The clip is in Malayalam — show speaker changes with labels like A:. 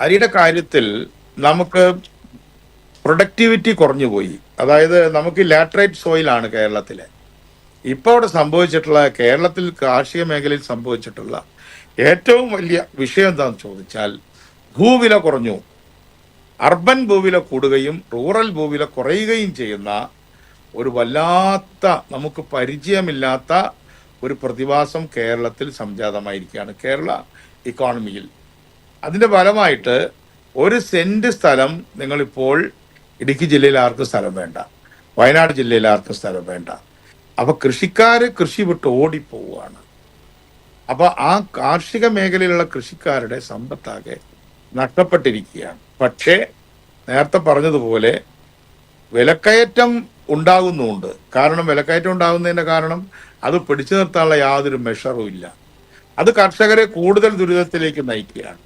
A: അരിയുടെ കാര്യത്തിൽ നമുക്ക് പ്രൊഡക്ടിവിറ്റി കുറഞ്ഞു പോയി അതായത് നമുക്ക് ലാറ്ററൈറ്റ് സോയിലാണ് കേരളത്തിലെ. ഇപ്പോൾ അവിടെ സംഭവിച്ചിട്ടുള്ള കേരളത്തിൽ കാർഷിക മേഖലയിൽ സംഭവിച്ചിട്ടുള്ള ഏറ്റവും വലിയ വിഷയം എന്താണെന്ന് ചോദിച്ചാൽ ഭൂവില കുറഞ്ഞു. അർബൻ ഭൂവില കൂടുകയും റൂറൽ ഭൂവില കുറയുകയും ചെയ്യുന്ന ഒരു വല്ലാത്ത നമുക്ക് പരിചയമില്ലാത്ത ഒരു പ്രതിഭാസം കേരളത്തിൽ സംജാതമായിരിക്കുകയാണ് കേരള ഇക്കോണമിയിൽ അതിന്റെ ഫലമായിട്ട് ഒരു സെന്റ് സ്ഥലം നിങ്ങളിപ്പോൾ ഇടുക്കി ജില്ലയിൽ ആർക്കും സ്ഥലം വേണ്ട? വയനാട് ജില്ലയിൽ ആർക്കും സ്ഥലം വേണ്ട? അപ്പൊ കൃഷിക്കാര് കൃഷി വിട്ട് ഓടിപ്പോവുകയാണ്. അപ്പോൾ ആ കാർഷിക മേഖലയിലുള്ള കൃഷിക്കാരുടെ സമ്പത്താകെ നഷ്ടപ്പെട്ടിരിക്കുകയാണ്. പക്ഷേ നേരത്തെ പറഞ്ഞതുപോലെ വിലക്കയറ്റം ഉണ്ടാകുന്നുണ്ട് കാരണം വിലക്കയറ്റം ഉണ്ടാകുന്നതിന്റെ കാരണം അത് പിടിച്ചു നിർത്താനുള്ള യാതൊരു മെഷറും ഇല്ല. അത് കർഷകരെ കൂടുതൽ ദുരിതത്തിലേക്ക് നയിക്കുകയാണ്.